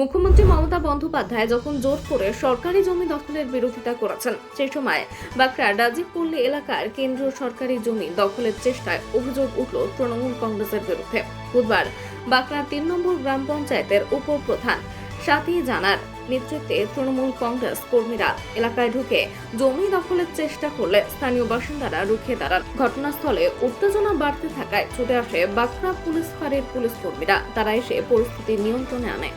মুখ্যমন্ত্রী মমতা বন্দ্যোপাধ্যায় যখন জোর করে সরকারি জমি দখলের বিরোধিতা করেছেন, সেই সময় বাঁকড়া রাজীব পল্লী এলাকার কেন্দ্রীয় সরকারি জমি দখলের চেষ্টায় অভিযোগ উঠল তৃণমূল কংগ্রেসের বিরুদ্ধে। বুধবার বাঁকড়া তিন নম্বর গ্রাম পঞ্চায়েতের উপপ্রধান সাথী জানার নেতৃত্বে তৃণমূল কংগ্রেস কর্মীরা এলাকায় ঢুকে জমি দখলের চেষ্টা করলে স্থানীয় বাসিন্দারা রুখে দাঁড়ান। ঘটনাস্থলে উত্তেজনা বাড়তে থাকায় ছুটে আসে বাঁকড়া পুলিশ ফাঁড়ির পুলিশ কর্মীরা। তারা এসে পরিস্থিতি নিয়ন্ত্রণে আনে।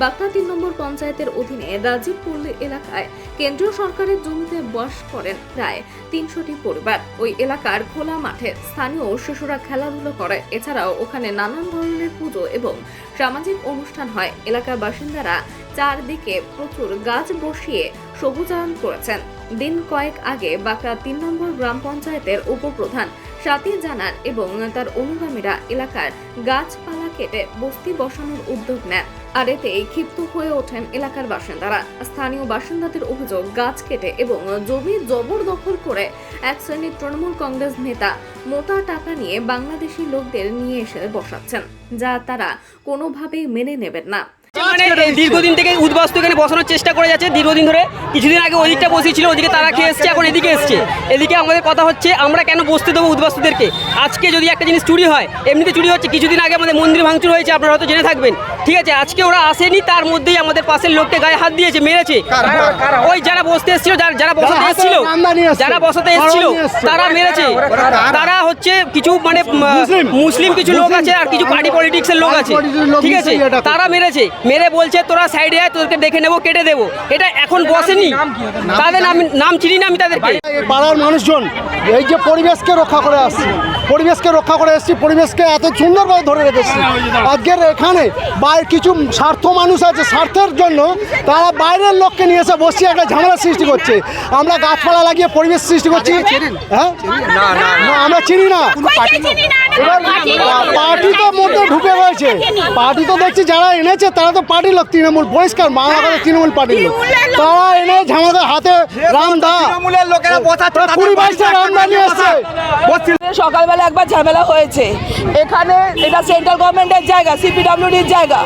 বাঁকড়া তিন নম্বর পঞ্চায়েতের অধীনে রাজীব পল্লী এলাকায় কেন্দ্রীয় সরকারের জমিতে বাস করেন প্রায় তিনশোটি পরিবার। ওই এলাকার খোলা মাঠে স্থানীয় শিশুরা খেলাধুলো করে। এছাড়াও ওখানে নানান ধরনের পুজো এবং সামাজিক অনুষ্ঠান হয়। এলাকার বাসিন্দারা চারদিকে প্রচুর গাছ বসিয়ে সবুজায়ন করেছেন। দিন কয়েক আগে বাঁকড়া তিন নম্বর গ্রাম পঞ্চায়েতের উপপ্রধান সাথী জানান এবং তার অনুগামীরা এলাকার গাছপালা কেটে বস্তি বসানোর উদ্যোগ নেন আর এতেই ক্ষিপ্ত হয়ে ওঠেন এলাকার বাসিন্দারা। স্থানীয় বাসিন্দাদের অভিযোগ, গাছ কেটে এবং জমি জবরদখল করে এক শ্রেণির তৃণমূল কংগ্রেস নেতা মোটা টাকা নিয়ে বাংলাদেশি লোকদের নিয়ে এসে বসাচ্ছেন, যা তারা কোনোভাবেই মেনে নেবেন না। মানে দীর্ঘদিন থেকে উদ্বাস্তু এখানে বসানোর চেষ্টা করে যাচ্ছে। দীর্ঘদিন ধরে কিছুদিন আগে ওদিকটা বসেছিল ওদিকে তারা খেয়ে এসছে এখন এদিকে এসছে। এদিকে আমাদের কথা হচ্ছে আমরা কেন বসতে দেবো উদ্বাস্তুদেরকে? আজকে যদি একটা জিনিস চুরি হয় এমনিতে চুরি হচ্ছে কিছুদিন আগে আমাদের মন্দির ভাঙচুর হয়েছে আপনারা হয়তো জেনে থাকবেন। ঠিক আছে আজকে ওরা আসেনি তার মধ্যেই আমাদের পাশের লোককে গায়ে হাত দিয়েছে মেরেছে। ওই যারা বসতে এসেছিল যারা যারা বসাতে এসেছিল যারা বসাতে এসেছিল তারা মেরেছে। তারা হচ্ছে কিছু মানে মুসলিম। কিছু লোক আছে আর কিছু পার্টি পলিটিক্সের লোক আছে। ঠিক আছে তারা মেরেছে। মেরে বলছে তোরা সাইডে আয় তোদেরকে দেখে নেব কেটে দেবো। এটা এখন বসেনি। তাদের নাম নাম চিনি না আমি তাদেরকে। পাড়ার মানুষজন। এই যে পরিবেশকে রক্ষা করে আসছি পরিবেশকে রক্ষা করে এসছি পরিবেশকে এত সুন্দরভাবে ধরে রেখেছি। আজকের এখানে বাইরে কিছু স্বার্থ মানুষ আছে স্বার্থের জন্য তারা বাইরের লোককে নিয়ে এসে বসিয়ে একটা ঝামেলা সৃষ্টি করছে। আমরা গাছপালা লাগিয়ে পরিবেশ সৃষ্টি করছি। হ্যাঁ? না আমরা চিনি না। এবার পার্টি তো মধ্যে ঢুকে রয়েছে পার্টি তো দেখছি যারা এনেছে তারা তো পার্টির লোক তৃণমূল পরিষ্কার বাংলা কথা তৃণমূল পার্টির লোক। তারা এনে ঝামেলা হাতে বসাচ্ছে তাদের কুড়ি বাইশটা রামদা নিয়ে সকালবেলা একবার ঝামেলা হয়েছে। এখানে এটা সেন্ট্রাল গভর্নমেন্টের জায়গা সিপিডব্লিউডির জায়গা।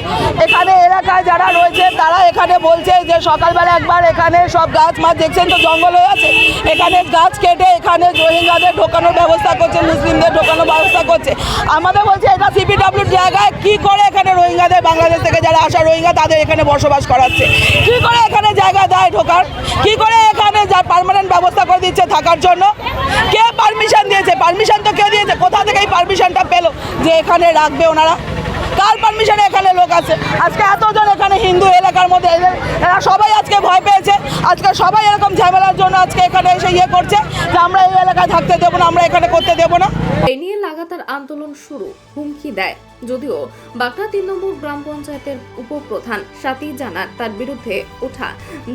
এখানে এলাকায় যারা রয়েছে, তারা এখানে বলছে যে সকালবেলা একবার এখানে সব গাছ মাছ দেখছেন তো জঙ্গল হয়ে আছে? এখানে গাছ কেটে এখানে রোহিঙ্গাদের ঢোকানোর ব্যবস্থা করছে, মুসলিমদের ঢোকানোর ব্যবস্থা করছে। আমাদের বলছে এটা সিপিডব্লিউর জায়গায় কি করে এখানে রোহিঙ্গাদের, বাংলাদেশ থেকে যারা আসা রোহিঙ্গা, তাদের এখানে বসবাস করাচ্ছে? কি করে এখানে জায়গা দেয় ঢোকার? কি করে এখানে যা পার্মানেন্ট ব্যবস্থা করে দিচ্ছে থাকার জন্য? কে পারমিশন দিয়েছে? পারমিশন তো কে দিয়েছে? কোথা থেকে এই পারমিশনটা পেল? যে এখানে রাখবে ওনারা? কার পারমিশনে এখানে লোক আছে? আজকে এতজন এখানে হিন্দু এলাকার মধ্যে এরা সবাই আজকে ভয় পেয়েছে। আজকে সবাই এরকম ঝামেলার জন্য আজকে এখানে এসে ইয়ে করছে যে আমরা এই এলাকায় থাকতে দেবো না, আমরা এখানে করতে দেবো না। এ নিয়ে লাগাতার আন্দোলন শুরু, হুমকি দেয়। যদিও বাঁকড়া তিন নম্বর গ্রাম পঞ্চায়েতের উপপ্রধান সাথী জানার তার বিরুদ্ধে ওঠা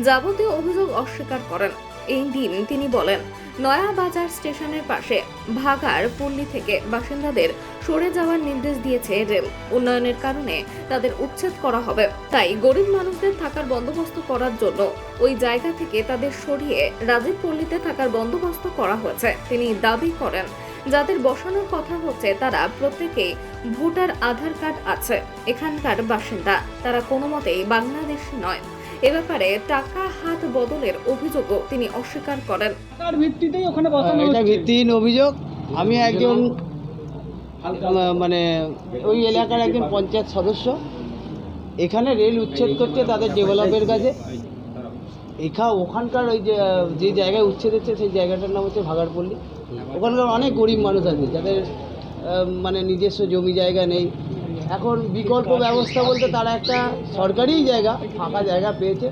যাবতীয় অভিযোগ অস্বীকার করেন। এই দিন তিনি বলেন, নয়া বাজার স্টেশনের পাশে ভাগার পল্লী থেকে বাসিন্দাদের সরে যাওয়ার নির্দেশ দিয়েছে রেল। উন্নয়নের কারণে তাদের উচ্ছেদ করা হবে। তাই গরিব মানুষদের থাকার বন্দোবস্ত করার জন্য ওই জায়গা থেকে তাদের সরিয়ে রাজীব পল্লীতে থাকার বন্দোবস্ত করা হয়েছে। তিনি দাবি করেন, যাদের বসানোর কথা হচ্ছে, তারা প্রত্যেকেই ভোটার আধার কার্ড আছে। এখানকার বাসিন্দা, তারা কোনো মতেই বাংলাদেশি নয়। এ ব্যাপারে টাকা হাত বদলের অভিযোগও তিনি অস্বীকার করেন। এটা ভিত্তিহীন অভিযোগ। আমি একজন মানে ওই এলাকার একজন পঞ্চায়েত সদস্য। এখানে রেল উচ্ছেদ করছে তাদের ডেভেলপের কাছে এখা ওখানকার ওই যে যে জায়গায় উচ্ছেদ হচ্ছে সেই জায়গাটার নাম হচ্ছে ভাগাড়পল্লী। ওখানকার অনেক গরিব মানুষ আছে যাদের মানে নিজস্ব জমি জায়গা নেই। এখন বিকল্প ব্যবস্থা বলতে তারা একটা সরকারি জায়গা, ফাঁকা জায়গা পেয়েছে।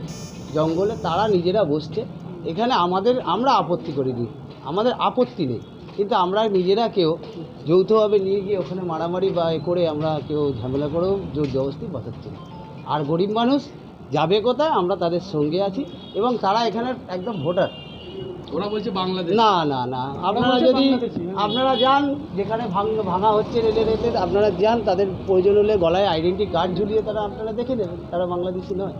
জঙ্গলে তারা নিজেরা বসছে। এখানে আমাদের, আমরা আপত্তি করে দিই। আমাদের আপত্তি নেই। কিন্তু আমরা নিজেরা কেউ যৌথভাবে নিয়ে গিয়ে ওখানে মারামারি বা এ করে আমরা কেউ ঝামেলা করেও জোর জবস্তি বসাচ্ছি না। আর গরিব মানুষ যাবে কোথায়, আমরা তাদের সঙ্গে আছি এবং তারা এখানের একদম ভোটার। ওরা বলছে বাংলাদেশ। না না না। আপনারা যদি আপনারা যান যেখানে ভাঙ- ভাঙা হচ্ছে রেলের এতে আপনারা যান তাদের প্রয়োজন হলে গলায় আইডেন্টি কার্ড ঝুলিয়ে তারা আপনারা দেখে নেবেন। তারা বাংলাদেশি নয়।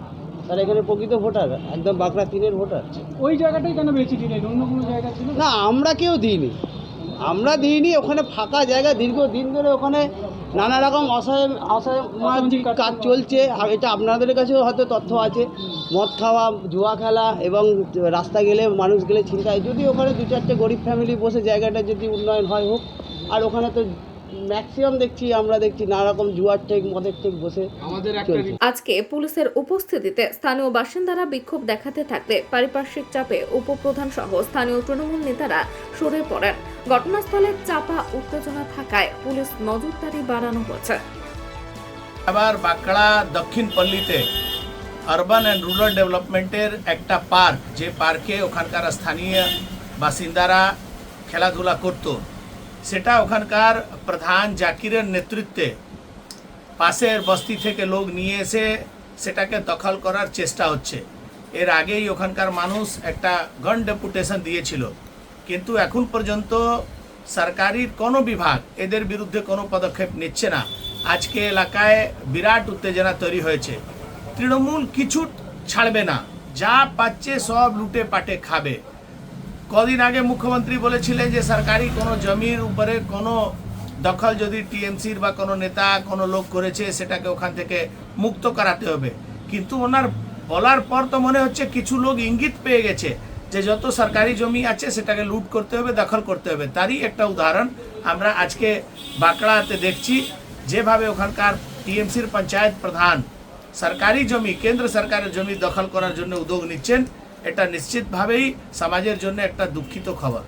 তারা এখানে প্রকৃত ভোটার একদম বাঁকড়া তিনের ভোটার। ওই জায়গাটাই কেন বেশি দিলেন অন্য কোনো জায়গা ছিল? না আমরা কেউ দিইনি। আমরা দিইনি ওখানে ফাঁকা জায়গা দীর্ঘ দিন ধরে ওখানে নানা রকম অসামাজিক অসহায় কাজ চলছে। আর এটা আপনাদের কাছেও হয়তো তথ্য আছে। মদ খাওয়া, জুয়া খেলা এবং রাস্তা গেলে মানুষ গেলে ছিনতাই। যদি ওখানে দু চারটে গরিব ফ্যামিলি বসে জায়গাটা যদি উন্নয়ন হয় হোক, আর ওখানে তো ম্যাক্সিমাম দেখছি আমরা দেখছি নানা রকম জুয়ার ঠেক মদের ঠেক বসে আমাদের আজকে পুলিশের উপস্থিতিতে স্থানীয় বাসিন্দারা বিক্ষোভ দেখাতে থাকলে পারিপার্শ্বিক চাপে উপপ্রধান সহ স্থানীয় তৃণমূল নেতারা সরে পড়েন। ঘটনাস্থলে চাপা উত্তেজনা থাকায় পুলিশ নজরদারি বাড়ানো হয়েছে। আবার বাঁকড়া দক্ষিণ পল্লীতে আরবান অ্যান্ড রুরাল ডেভেলপমেন্টের একটা পার্ক যে পার্কে ওখানকার স্থানীয় বাসিন্দারা খেলাধুলা করত। সেটা ওখানকার প্রধান জাকিরের নেতৃত্বে পাশের বস্তি থেকে লোক নিয়ে এসে সেটাকে দখল করার চেষ্টা হচ্ছে। এর আগেই ওখানকার মানুষ একটা গন ডেপুটেশন দিয়েছিল। কিন্তু এখন পর্যন্ত সরকারির কোনো বিভাগ এদের বিরুদ্ধে কোনো পদক্ষেপ নিচ্ছে না। আজকে এলাকায় বিরাট উত্তেজনা তৈরি হয়েছে। তৃণমূল কিছু ছাড়বে না। যা পাচ্ছে সব লুটে পাটে খাবে। কদিন আগে মুখ্যমন্ত্রী বলেছিলেন যে সরকারি কোনো জমির উপরে কোনো দখল যদি টিএমসির বা কোনো নেতা, কোনো লোক করেছে, সেটাকে ওখান থেকে মুক্ত করাতে হবে। কিন্তু ওনার বলার পর তো মনে হচ্ছে কিছু লোক ইঙ্গিত পেয়ে গেছে যে যত সরকারি জমি আছে সেটাকে লুট করতে হবে, দখল করতে হবে। তারই একটা উদাহরণ আমরা আজকে বাঁকড়াতে দেখছি। যেভাবে ওখানকার টিএমসির পঞ্চায়েত প্রধান সরকারি জমি, কেন্দ্র সরকারের জমি দখল করার জন্য উদ্যোগ নিচ্ছেন এটা নিশ্চিতভাবেই সমাজের জন্য একটা দুঃখিত খবর।